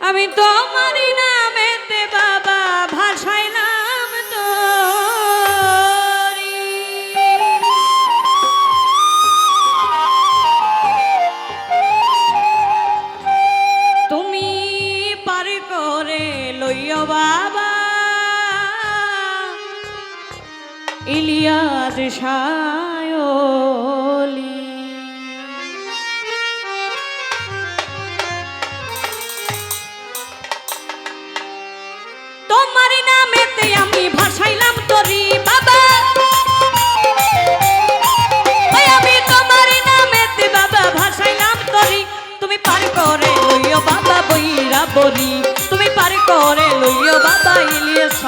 আমি তোমারই নামেতে বাবা ভাসাইলাম তোরি। তুমি পার করে লইও বাবা। ইলিয়াস সায়লি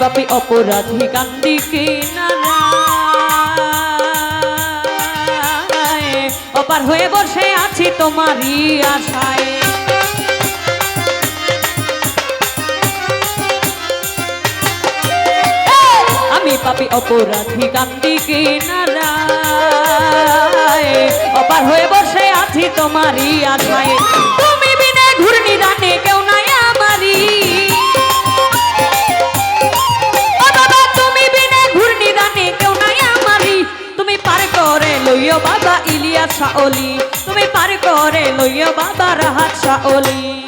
পাপি অপরাধী কান্দি কিনারায় অপার হয়ে বসে আছি তোমারই আশায়। আমি পাপি অপরাধী কান্দি কিনারায় অপার হয়ে বসে আছি তোমারই আশায়। তুমি বিনে ঘূর্ণি রানে ইলিয়াস শাওলি তুমি পার করে লইয়া বাবার হাত শাওলি।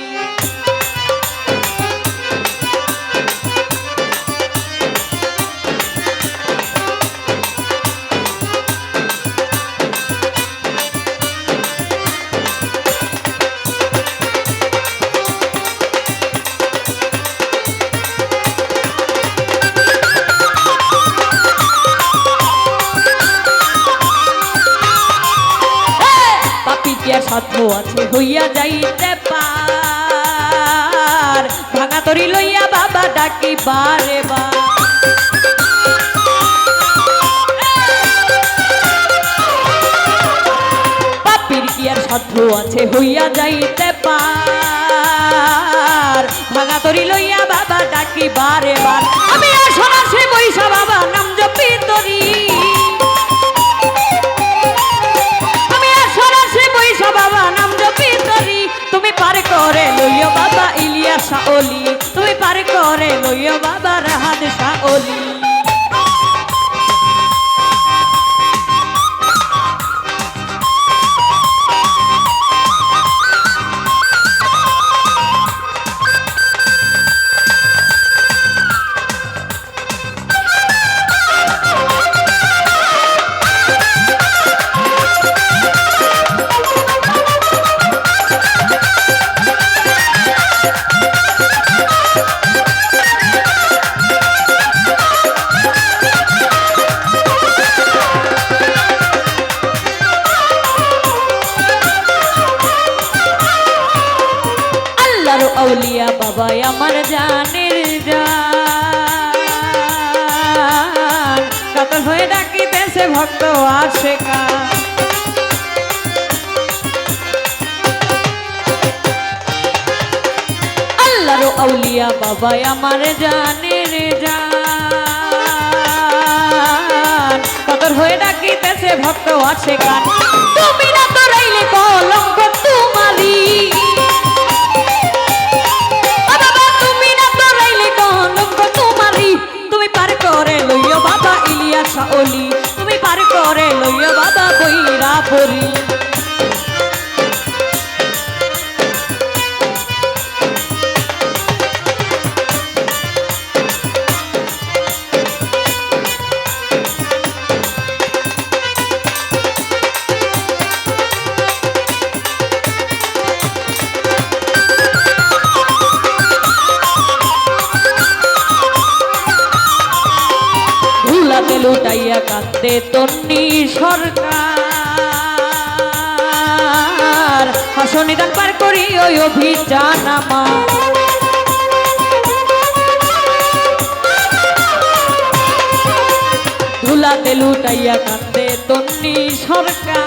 আছে হইয়া যাইতে পার ভাঙা তরি লইয়া বাবা ডাকি বারে বা পাপির কি আর আছে হইয়া যাইতে পার ভাঙা তরি লইয়া বাবা ডাকি বারে বার আমি আসনা সে বৈশা বাবা নাম জপি তরি করে লইও বাবা রাহাত শাওলি। আল্লাহর আউলিয়া বাবা আমার জানের জান। কাতর হয়ে ডাকিতেছে ভক্ত আশেকা আল্লাহর আউলিয়া বাবা আমার জানের জান। কাতর হয়ে ডাকিতেছে ভক্ত আশেকা তুমি না তো রাইলে কলঙ্ক তোমারি শাওলি তুমি পার করে লইয়া বাবা বইরা পরি তন্নি সরকার। হাসনি গান পার করি ওই অভিযান আমার। ধুলাতে লুটাইয়া কান্দে তন্নি সরকার।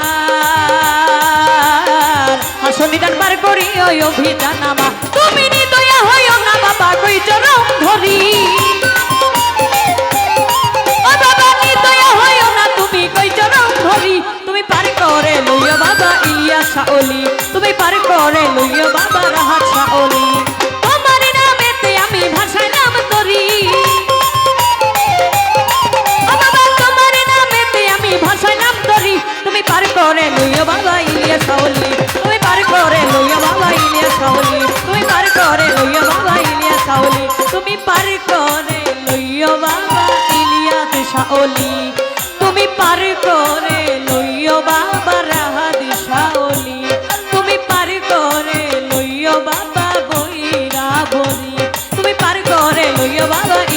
হাসনি গান পার করি ওই অভিযান আমার। তুমি নিদয়া হইও না বাবা কই চরম ধরি। শাওলি, তুমি পার করে লইও তুমি বাবা, ইলিয়া শাওলি। তুমি পার করে লইও বাবা তুমি পার করে লইও বাবা, ইলিয়া শাওলি। তুমি পার করে লইও বাবা ইলিয়াস শাওলি। তুমি পার করে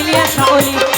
Olha só, olha.